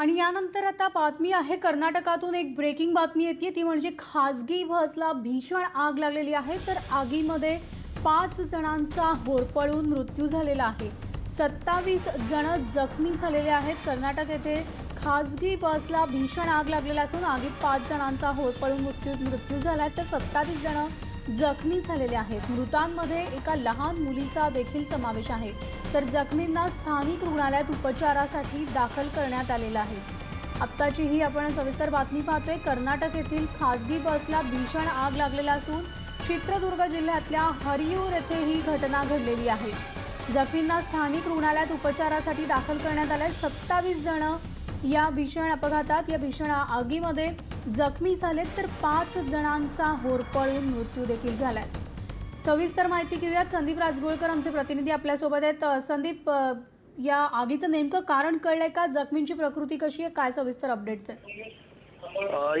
आणि यानंतर आता बातमी आहे कर्नाटकातून एक ब्रेकिंग बातमी येते. ती म्हणजे खासगी बसला भीषण आग लागलेली आहे. तर आगीमध्ये पाच जणांचा होरपळून मृत्यू झालेला आहे. सत्तावीस जण जखमी झालेले आहेत. कर्नाटक येथे खासगी बसला भीषण आग लागलेला असून आगीत पाच जणांचा होरपळून मृत्यू मृत्यू झाला आहे तर सत्तावीस जण जखमी झालेले आहेत. मृतांमध्ये एका लहान मुलीचा देखील समावेश आहे. तर जखमींना स्थानिक रुग्णालयात उपचारासाठी दाखल करण्यात आलेलं आहे. आत्ताची ही आपण सविस्तर बातमी पाहतोय. कर्नाटक येथील खासगी बसला भीषण आग लागलेला असून चित्रदुर्ग जिल्ह्यातल्या हरियूर येथे ही घटना घडलेली आहे. जखमींना स्थानिक रुग्णालयात उपचारासाठी दाखल करण्यात आलंय सत्तावीस जण या भीषण अपघातात या भीषण आगीमध्ये जखमी झालेत तर पाच जणांचा होरपळून मृत्यू देखील झालाय. सविस्तर माहिती घेऊयात. संदीप राजगोळकर आमचे प्रतिनिधी आपल्यासोबत आहेत. संदीप या आगीचं नेमकं कारण कळलंय का? जखमींची प्रकृती कशी आहे? काय सविस्तर अपडेट्स आहे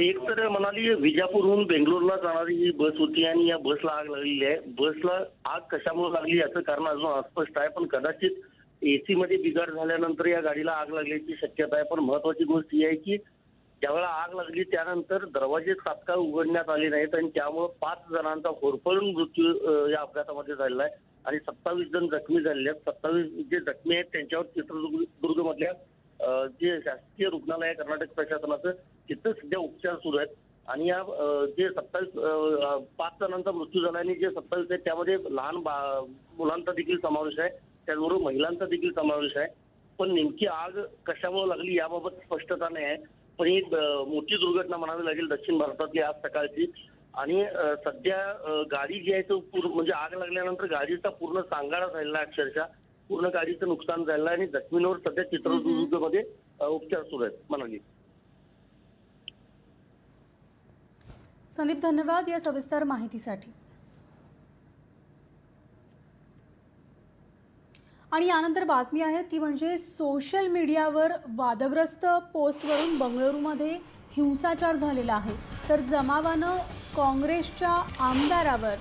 एक तर म्हणाली विजापूरहून बेंगलोरला जाणारी ही बस होती आणि या बसला आग लागलेली आहे. बसला आग कशामुळे लागली याचं कारण अजून अस्पष्ट आहे पण कदाचित एसी मध्ये बिघाड झाल्यानंतर या गाडीला आग लागल्याची शक्यता आहे. पण महत्वाची गोष्ट ही आहे की ज्यावेळेला आग लागली त्यानंतर दरवाजे तात्काळ उघडण्यात आले नाहीत आणि त्यामुळे पाच जणांचा होरपळून मृत्यू या अपघातामध्ये झालेला आहे. आणि सत्तावीस जण जखमी झालेले आहेत. सत्तावीस जे जखमी आहेत त्यांच्यावर चित्रदुर्गमधल्या जे शासकीय रुग्णालय कर्नाटक प्रशासनाचं तिथं सध्या उपचार सुरू आहेत. आणि या जे सत्तावीस पाच जणांचा मृत्यू झाला आणि जे सत्तावीस आहेत त्यामध्ये लहान बा मुलांचा देखील समावेश आहे. त्याचबरोबर महिलांचा देखील समावेश आहे. पण नेमकी आग कशामुळे लागली याबाबत स्पष्टता नाही आहे. पण ही मोठी दुर्घटना म्हणावी लागेल दक्षिण भारतातली आज सकाळची. आणि सध्या गाडी जी आहे तो पूर्ण म्हणजे आग लागल्यानंतर गाडीचा पूर्ण सांगाडा झालेला आहे अक्षरशः. पूर्ण गाडीचं नुकसान झालेलं आहे आणि जखमींवर सध्या चित्रदुर्गमध्ये उपचार सुरू आहेत. म्हणाली संदीप धन्यवाद या सविस्तर माहितीसाठी. आणि यानंतर बातमी आहे ती म्हणजे सोशल मीडियावर वादग्रस्त पोस्टवरून बंगळुरूमध्ये हिंसाचार झालेला आहे. तर जमावानं काँग्रेसच्या आमदारावर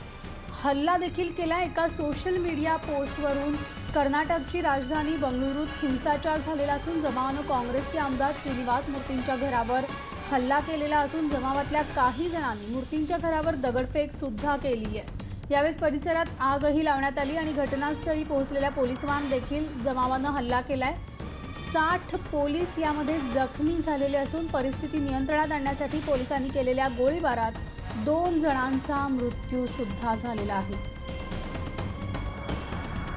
हल्ला देखील केला एका सोशल मीडिया पोस्टवरून कर्नाटकची राजधानी बंगळुरूत हिंसाचार झालेला असून जमावानं काँग्रेसचे आमदार श्रीनिवास मूर्तींच्या घरावर हल्ला केलेला असून जमावातल्या काही जणांनी मूर्तींच्या घरावर दगडफेक सुद्धा केली आहे. यावेळेस परिसरात आगही लावण्यात आली आणि घटनास्थळी पोहोचलेल्या पोलिसवान देखील जमावानं हल्ला केलाय. साठ पोलीस यामध्ये जखमी झालेले असून परिस्थिती नियंत्रणात आणण्यासाठी पोलिसांनी केलेल्या गोळीबारात दोन जणांचा मृत्यू सुद्धा झालेला आहे.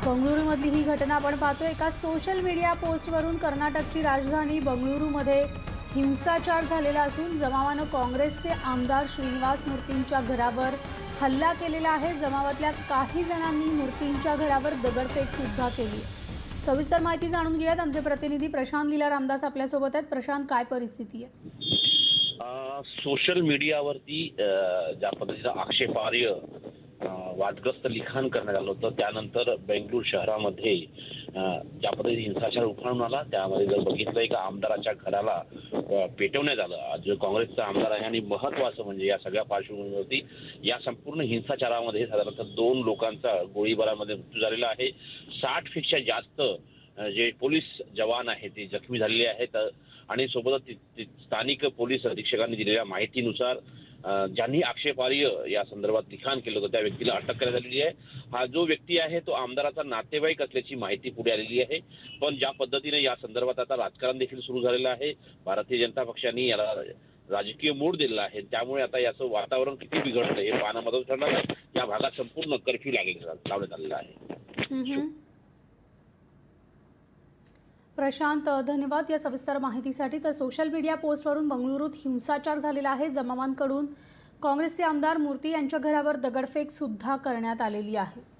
बंगळुरूमधली ही घटना आपण पाहतो एका सोशल मीडिया पोस्टवरून कर्नाटकची राजधानी बंगळुरूमध्ये हिंसाचार झालेला असून जमावानं काँग्रेसचे आमदार श्रीनिवास मूर्तींच्या घरावर हल्ला केलेला आहे. जमावातल्या काही जणांनी मूर्तींच्या घरावर दगडफेक सुद्धा केली. सविस्तर माहिती जाणून घेऊयात. आमचे प्रतिनिधी प्रशांत लीला रामदास आपल्यासोबत आहेत. प्रशांत काय परिस्थिती आहे? सोशल मीडियावरती ज्या पद्धतीचा आक्षेपार्ह वादग्रस्त लिखाण करण्यात आलं होतं. त्यानंतर बेंगळूर शहरामध्ये ज्या पद्धतीने हिंसाचार उफाळून आला त्यामध्ये जर बघितलं एका आमदाराच्या घराला पेटवण्यात आलं. जो काँग्रेसचा आमदार आहे आणि महत्वाचं म्हणजे या सगळ्या पार्श्वभूमीवरती या संपूर्ण हिंसाचारामध्ये साधारणतः दोन लोकांचा गोळीबारामध्ये मृत्यू झालेला आहे. साठपेक्षा जास्त जे पोलीस जवान आहेत ते जखमी झालेले आहेत. आणि सोबतच स्थानिक पोलीस अधीक्षकांनी दिलेल्या माहितीनुसार ज्यांनी आक्षेपार्ह या संदर्भात लिखाण केलं होतं त्या व्यक्तीला अटक करण्यात आलेली आहे. हा जो व्यक्ती आहे तो आमदाराचा नातेवाईक असल्याची माहिती पुढे आलेली आहे. पण ज्या पद्धतीने या संदर्भात आता राजकारण देखील सुरू झालेलं आहे भारतीय जनता पक्षाने याला राजकीय मूड दिलेला आहे. त्यामुळे आता याचं वातावरण किती बिघडतं हे पाहणं मदत ठरणार आहे. या भागात संपूर्ण कर्फ्यू लागेल लावण्यात आलेला आहे. प्रशांत धन्यवाद या सविस्तर माहितीसाठी. तर सोशल मीडिया पोस्टवरून बंगळुरूत हिंसाचार झालेला आहे. जमावांकडून काँग्रेसचे आमदार मूर्ती यांच्या घरावर दगडफेक सुद्धा करण्यात आलेली आहे.